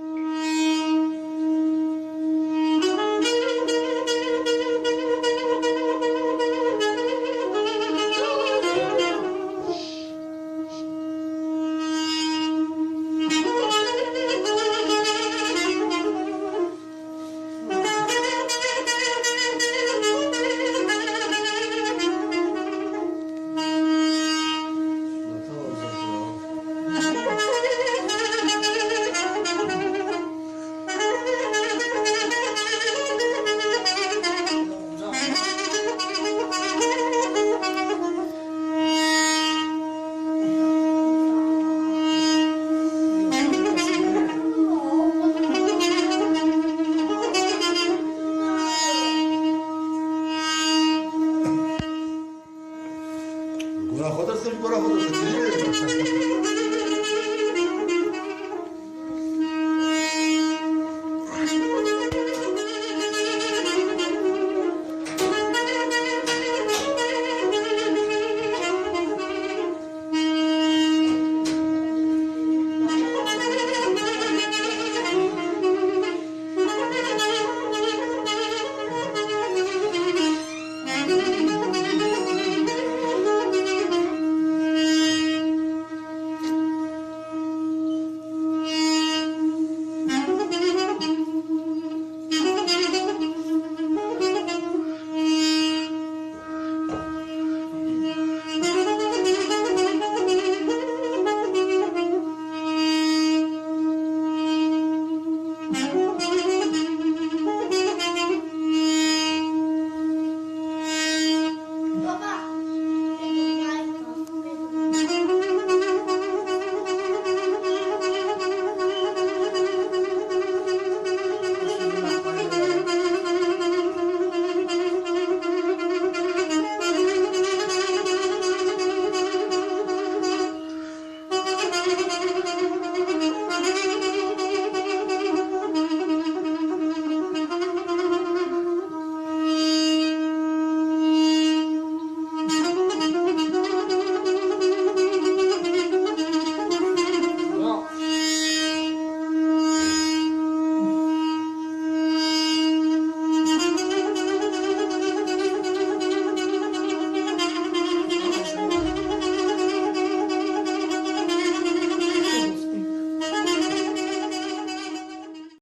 you Kulağı kodarsa, kulağı kodarsa. Seni.